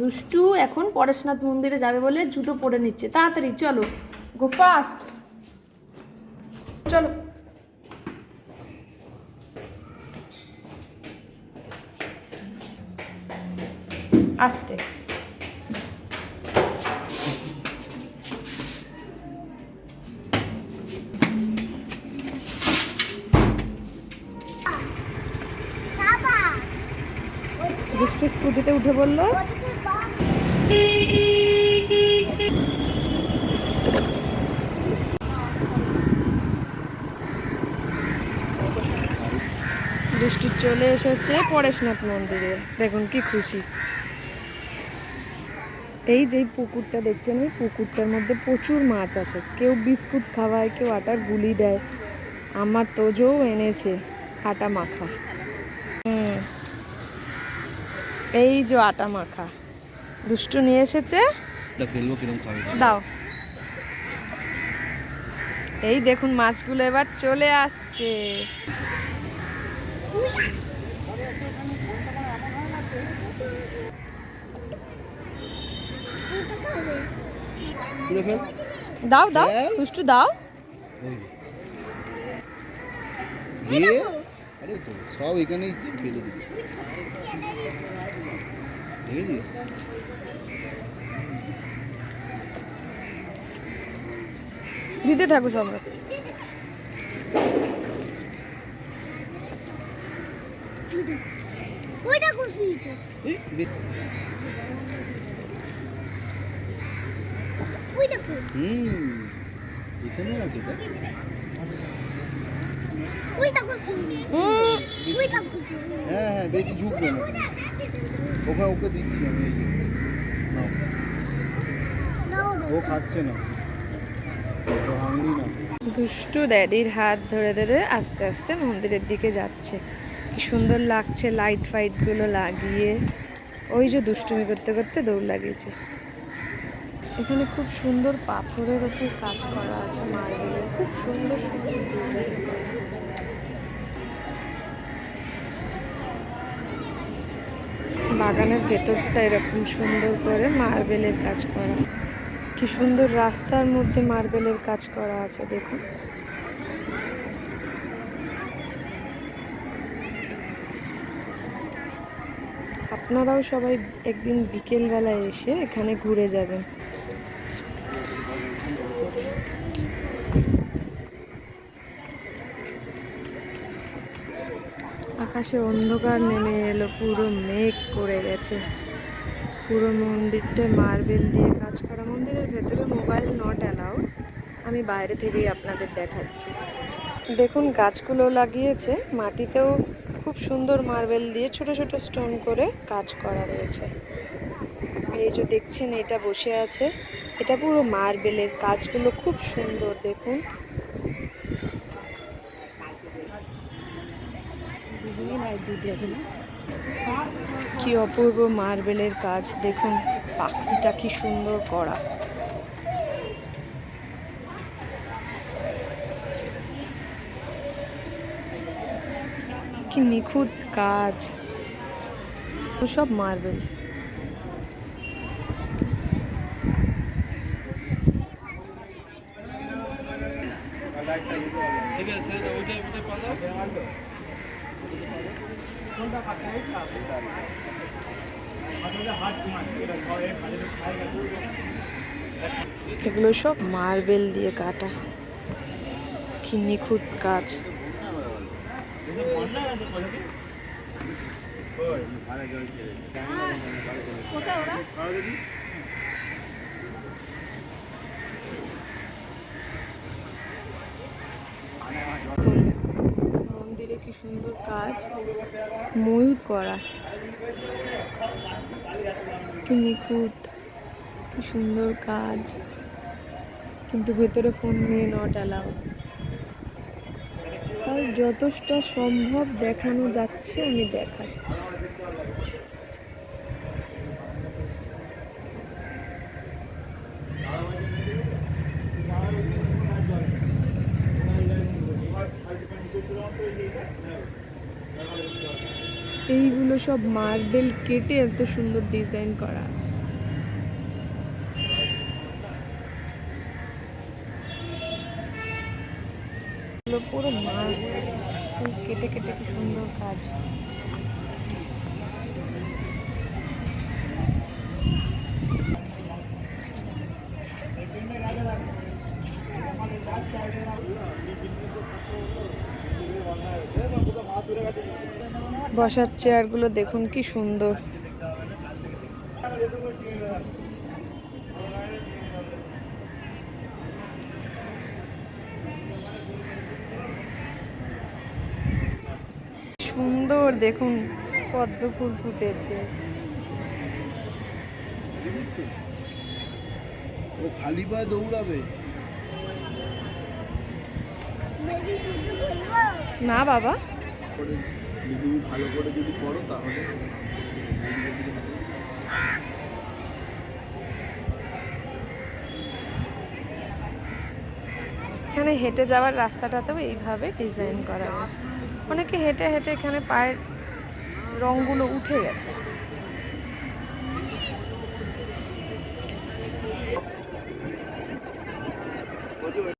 দুষ্টু এখন পরেশনাথ মন্দিরে যাবে বলে জুতো পরে নিচ্ছে। তাড়াতাড়ি চলো। গো ফাস্ট চলো। আস্তে। দুষ্টু স্কুটিতে উঠে বলল দুষ্টু চলে এসেছে পরেশনাথ মন্দিরে। দেখুন কি খুশি। এই যে পুকুরটা দেখছেন, এই পুকুরটার মধ্যে প্রচুর মাছ আছে। কেউ বিস্কুট খাওয়ায়, কেউ আটার গুলি দেয়। আমার তোজও এনেছে, আটা মাখা। হুম। এই যে আটা মাখা। দুষ্টু নিয়ে এসেছে। দাও। এই দেখুন মাছগুলো এবার চলে আসছে। দাও দাও? দুষ্টু দাও। দিয়ে আরে তো সব এখানেই ফেলে দিবি। দেখেছিস দিতে থাকো সব ওইটা বে- ওইটা খুশি হুম এখানেও আছে ওইটা খুশি হ্যাঁ হ্যাঁ বেশি ঝুঁকবে না। ওখানে ওকে দিচ্ছি আমি এই ও খাচ্ছে না। দুষ্টু ড্যাডির হাত ধরে ধরে আস্তে আস্তে মন্দিরের দিকে যাচ্ছে। কি সুন্দর লাগছে লাইট ফাইটগুলো লাগিয়ে। ওই যে দুষ্টুমি করতে করতে দৌড় লাগিয়েছে। এখানে খুব সুন্দর পাথরের ওপর কাজ করা আছে মার্বেলের। খুব সুন্দর সুন্দর। বাগানের ভেতরটা এরকম সুন্দর করে মার্বেলের কাজ করা। কি সুন্দর রাস্তার মধ্যে মার্বেলের কাজ করা আছে, দেখুন। আপনারাও সবাই একদিন বিকেলবেলায় এসে এখানে ঘুরে যাবেন। আকাশে অন্ধকার নেমে এলো, পুরো মেঘ করে গেছে। পুরো মন্দিরটা মার্বেল দিয়ে কাজ করা। মন্দিরের ভেতরে মোবাইল নট অ্যালাউড আমি বাইরে থেকেই আপনাদের দেখাচ্ছি। দেখুন, গাছগুলো লাগিয়েছে। মাটিতেও খুব সুন্দর মার্বেল দিয়ে ছোট ছোট স্টোন করে কাজ করা রয়েছে। এই যে দেখছেন, এটা বসে আছে। এটা পুরো মার্বেলের কাজগুলো খুব সুন্দর, দেখুন। কি অপূর্ব মার্বেলের কাজ দেখুন পাখিটা কি সুন্দর করা। কি নিখুঁত কাজ। সব মার্বেল ঠিক আছে ওইটা ওইটা পাতা এগুলো সব মার্বেল দিয়ে কাটা। কি নিখুঁত কাজ। দেখুন, মন্দিরে সুন্দর কাজ। ময়ূর করা। কি নিখুঁত। কি সুন্দর কাজ। কিন্তু ভেতরে ফোন নিয়ে নট অ্যালাউ তাই যতটা সম্ভব দেখানো যাচ্ছে, আমি দেখাচ্ছি। এইগুলো সব মার্বেল কেটে এত সুন্দর ডিজাইন করা আছে। পুরো মার্বেল, কেটে কেটে কি সুন্দর কাজ। বসার চেয়ারগুলো দেখুন কি সুন্দর। সুন্দর দেখুন পদ্ম ফুল ফুটেছে। ও খালি পায়ে দৌড়াবে। মেরি দুধ বলব না বাবা। যদি তুমি ভালো করে যদি করো তাহলে এখানে হেঁটে যাওয়ার রাস্তাটাতেও এইভাবে ডিজাইন করা হয়েছে। অনেকে হেঁটে হেঁটে এখানে পায়ের রঙগুলো উঠে গেছে।